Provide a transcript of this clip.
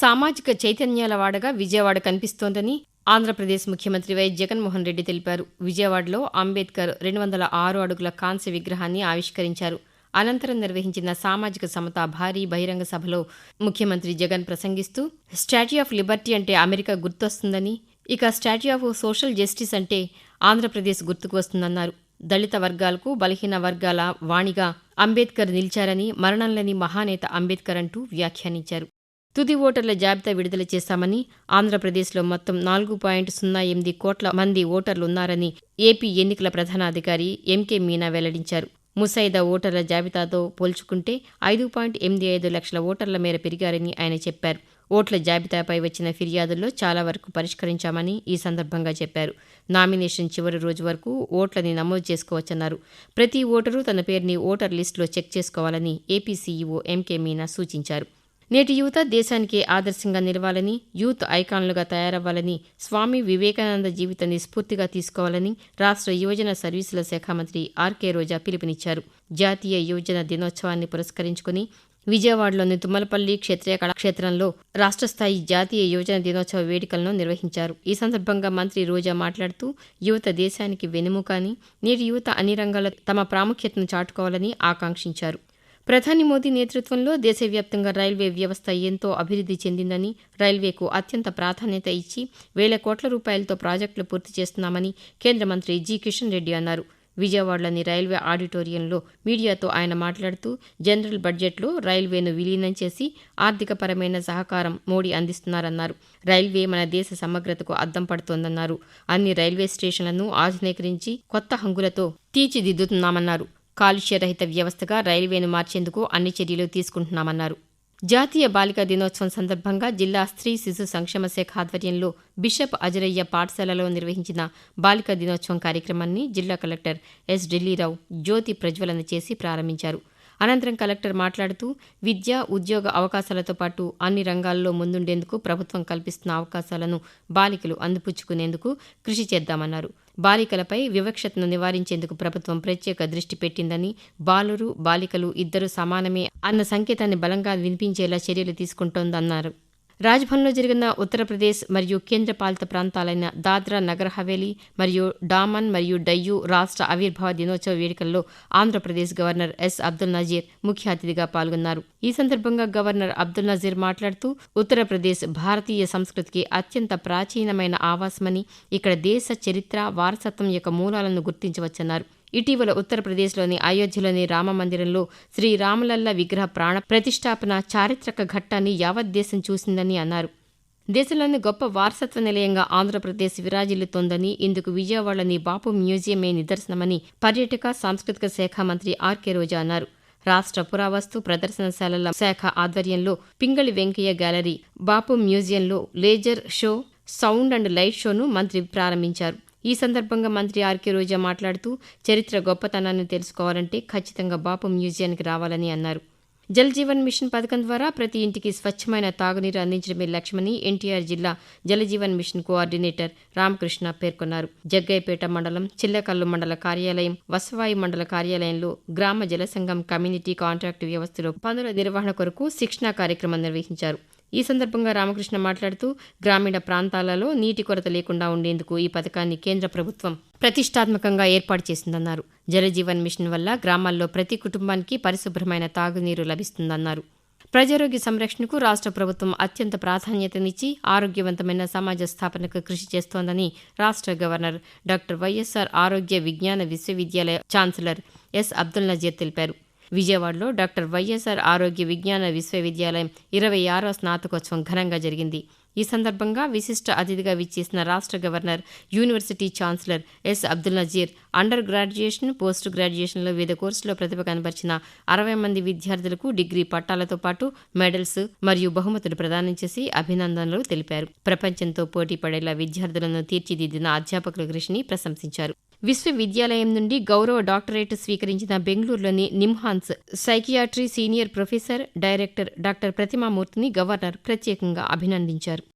సామాజిక చైతన్యాల వాడగా విజయవాడ కనిపిస్తోందని ఆంధ్రప్రదేశ్ ముఖ్యమంత్రి వై జగన్మోహన్ రెడ్డి తెలిపారు. విజయవాడలో అంబేద్కర్ రెండు వందల ఆరు అడుగుల కాంస్య విగ్రహాన్ని ఆవిష్కరించారు. అనంతరం నిర్వహించిన సామాజిక సమత భారీ బహిరంగ సభలో ముఖ్యమంత్రి జగన్ ప్రసంగిస్తూ స్టాట్యూ ఆఫ్ లిబర్టీ అంటే అమెరికా గుర్తొస్తుందని ఇక స్టాట్యూ ఆఫ్ సోషల్ జస్టిస్ అంటే ఆంధ్రప్రదేశ్ గుర్తుకు వస్తుందన్నారు. దళిత వర్గాలకు బలహీన వర్గాల వాణిగా అంబేద్కర్ నిలిచారని మరణంలేని మహానేత అంబేద్కర్ అంటూ వ్యాఖ్యానించారు. తుది ఓటర్ల జాబితా విడుదల చేశామని ఆంధ్రప్రదేశ్లో మొత్తం నాలుగు పాయింట్ సున్నా ఎనిమిది కోట్ల మంది ఓటర్లున్నారని ఏపీ ఎన్నికల ప్రధానాధికారి ఎంకే మీనా వెల్లడించారు. ముసాయిదా ఓటర్ల జాబితాతో పోల్చుకుంటే ఐదు పాయింట్ ఎనిమిది ఐదు లక్షల ఓటర్ల మేర పెరిగారని ఆయన చెప్పారు. ఓట్ల జాబితాపై వచ్చిన ఫిర్యాదుల్లో చాలా వరకు పరిష్కరించామని ఈ సందర్భంగా చెప్పారు. నామినేషన్ చివరి రోజు వరకు ఓట్లని నమోదు చేసుకోవచ్చన్నారు. ప్రతి ఓటరు తన పేరుని ఓటర్ లిస్టులో చెక్ చేసుకోవాలని ఏపీ సీఈఓ ఎంకే మీనా సూచించారు. నేటి యువత దేశానికి ఆదర్శంగా నిలవాలని యూత్ ఐకాన్లుగా తయారవ్వాలని స్వామి వివేకానంద జీవితాన్ని స్ఫూర్తిగా తీసుకోవాలని రాష్ట్ర యువజన సర్వీసుల శాఖ మంత్రి ఆర్కే రోజా పిలుపునిచ్చారు. జాతీయ యువజన దినోత్సవాన్ని పురస్కరించుకుని విజయవాడలోని తుమ్మలపల్లి క్షేత్రీయ కళాక్షేత్రంలో రాష్ట్ర స్థాయి జాతీయ యువజన దినోత్సవ వేడుకలను నిర్వహించారు. ఈ సందర్భంగా మంత్రి రోజా మాట్లాడుతూ యువత దేశానికి వెన్నెముక అని నేటి యువత అన్ని రంగాల్లో తమ ప్రాముఖ్యతను చాటుకోవాలని ఆకాంక్షించారు. ప్రధాని మోదీ నేతృత్వంలో దేశవ్యాప్తంగా రైల్వే వ్యవస్థ ఎంతో అభివృద్ధి చెందిందని రైల్వేకు అత్యంత ప్రాధాన్యత ఇచ్చి వేల కోట్ల రూపాయలతో ప్రాజెక్టులు పూర్తి చేస్తున్నామని కేంద్ర మంత్రి జి కిషన్ రెడ్డి అన్నారు. విజయవాడలోని రైల్వే ఆడిటోరియంలో మీడియాతో ఆయన మాట్లాడుతూ జనరల్ బడ్జెట్లో రైల్వేను విలీనం చేసి ఆర్థికపరమైన సహకారం మోడీ అందిస్తున్నారన్నారు. రైల్వే మన దేశ సమగ్రతకు అద్దం పడుతోందన్నారు. అన్ని రైల్వే స్టేషన్లను ఆధునీకరించి కొత్త హంగులతో తీర్చిదిద్దుతున్నామన్నారు. కాలుష్యరహిత వ్యవస్థగా రైల్వేను మార్చేందుకు అన్ని చర్యలు తీసుకుంటున్నామన్నారు. జాతీయ బాలికా దినోత్సవం సందర్భంగా జిల్లా స్త్రీ శిశు సంక్షేమ శాఖ ఆధ్వర్యంలో బిషప్ అజరయ్య పాఠశాలలో నిర్వహించిన బాలికా దినోత్సవం కార్యక్రమాన్ని జిల్లా కలెక్టర్ ఎస్ ఢిల్లీరావు జ్యోతి ప్రజ్వలన చేసి ప్రారంభించారు. అనంతరం కలెక్టర్ మాట్లాడుతూ విద్య ఉద్యోగ అవకాశాలతో పాటు అన్ని రంగాల్లో ముందుండేందుకు ప్రభుత్వం కల్పిస్తున్న అవకాశాలను బాలికలు అందిపుచ్చుకునేందుకు కృషి చేద్దామన్నారు. బాలికలపై వివక్షతను నివారించేందుకు ప్రభుత్వం ప్రత్యేక దృష్టి పెట్టిందని బాలురు బాలికలు ఇద్దరు సమానమే అన్న సంకేతాన్ని బలంగా వినిపించేలా చర్యలు తీసుకుంటోందన్నారు. రాజ్భవన్లో జరిగిన ఉత్తరప్రదేశ్ మరియు కేంద్రపాలిత ప్రాంతాలైన దాద్రా నగర్ హవేలీ మరియు డామన్ మరియు డయ్యూ రాష్ట్ర ఆవిర్భావ దినోత్సవ వేడుకల్లో ఆంధ్రప్రదేశ్ గవర్నర్ ఎస్ అబ్దుల్ నజీర్ ముఖ్య అతిథిగా పాల్గొన్నారు. ఈ సందర్భంగా గవర్నర్ అబ్దుల్ నజీర్ మాట్లాడుతూ ఉత్తరప్రదేశ్ భారతీయ సంస్కృతికి అత్యంత ప్రాచీనమైన ఆవాసమని ఇక్కడ దేశ చరిత్ర వారసత్వం యొక్క మూలాలను గుర్తించవచ్చన్నారు. ఇటీవల ఉత్తరప్రదేశ్లోని అయోధ్యలోని రామమందిరంలో మందిరంలో రామలల్ల విగ్రహ ప్రాణ ప్రతిష్టాపన చారిత్రక ఘట్టాన్ని యావత్ దేశం చూసిందని అన్నారు. దేశంలోని గొప్ప వారసత్వ నిలయంగా ఆంధ్రప్రదేశ్ విరాజిల్లుతోందని ఇందుకు విజయవాడలోని బాపు మ్యూజియమే నిదర్శనమని పర్యాటక సాంస్కృతిక శాఖ మంత్రి ఆర్కే రోజా అన్నారు. రాష్ట్ర పురావస్తు ప్రదర్శనశాలల శాఖ ఆధ్వర్యంలో పింగళి వెంకయ్య గ్యాలరీ బాపు మ్యూజియంలో laser show sound and light షోను మంత్రి ప్రారంభించారు. ఈ సందర్భంగా మంత్రి ఆర్కే రోజా మాట్లాడుతూ చరిత్ర గొప్పతనాన్ని తెలుసుకోవాలంటే ఖచ్చితంగా బాపు మ్యూజియానికి రావాలని అన్నారు. జల్ జీవన్ మిషన్ పథకం ద్వారా ప్రతి ఇంటికి స్వచ్ఛమైన తాగునీరు అందించడమే లక్ష్యమని ఎన్టీఆర్ జిల్లా జలజీవన్ మిషన్ కోఆర్డినేటర్ రామకృష్ణ పేర్కొన్నారు. జగ్గైపేట మండలం చిల్లకల్లు మండల కార్యాలయం వసవాయి మండల కార్యాలయంలో గ్రామ జల సంఘం కమ్యూనిటీ కాంట్రాక్టు వ్యవస్థలో పనుల నిర్వహణ కొరకు శిక్షణా కార్యక్రమం నిర్వహించారు. ఈ సందర్భంగా రామకృష్ణ మాట్లాడుతూ గ్రామీణ ప్రాంతాలలో నీటి కొరత లేకుండా ఉండేందుకు ఈ పథకాన్ని కేంద్ర ప్రభుత్వం ప్రతిష్టాత్మకంగా ఏర్పాటు చేసిందన్నారు. జలజీవన్ మిషన్ వల్ల గ్రామాల్లో ప్రతి కుటుంబానికి పరిశుభ్రమైన తాగునీరు లభిస్తుందన్నారు. ప్రజారోగ్య సంరక్షణకు రాష్ట్ర ప్రభుత్వం అత్యంత ప్రాధాన్యతనిచ్చి ఆరోగ్యవంతమైన సమాజ స్థాపనకు కృషి చేస్తోందని రాష్ట్ర గవర్నర్ డాక్టర్ వైఎస్ఆర్ ఆరోగ్య విజ్ఞాన విశ్వవిద్యాలయ ఛాన్సలర్ ఎస్ అబ్దుల్ నజీర్ తెలిపారు. విజయవాడలో డాక్టర్ వైఎస్ఆర్ ఆరోగ్య విజ్ఞాన విశ్వవిద్యాలయం ఇరవై ఆరో స్నాతకోత్సవం ఘనంగా జరిగింది. ఈ సందర్భంగా విశిష్ట అతిథిగా విచ్చేసిన రాష్ట్ర governor university chancellor S Abdul Nazeer under graduation post గ్రాడ్యుయేషన్లో వివిధ కోర్సులో ప్రతిభ కనబరిచిన అరవై మంది విద్యార్థులకు డిగ్రీ పట్టాలతో పాటు మెడల్స్ మరియు బహుమతులు ప్రదానం చేసి అభినందనలు తెలిపారు. ప్రపంచంతో పోటీ పడేలా విద్యార్థులను తీర్చిదిద్దిన అధ్యాపకుల కృషిని ప్రశంసించారు. విశ్వవిద్యాలయం నుండి గౌరవ డాక్టరేట్ స్వీకరించిన బెంగళూరులోని NIMHANS psychiatry senior professor director doctor ప్రతిమామూర్తిని governor ప్రత్యేకంగా అభినందించారు.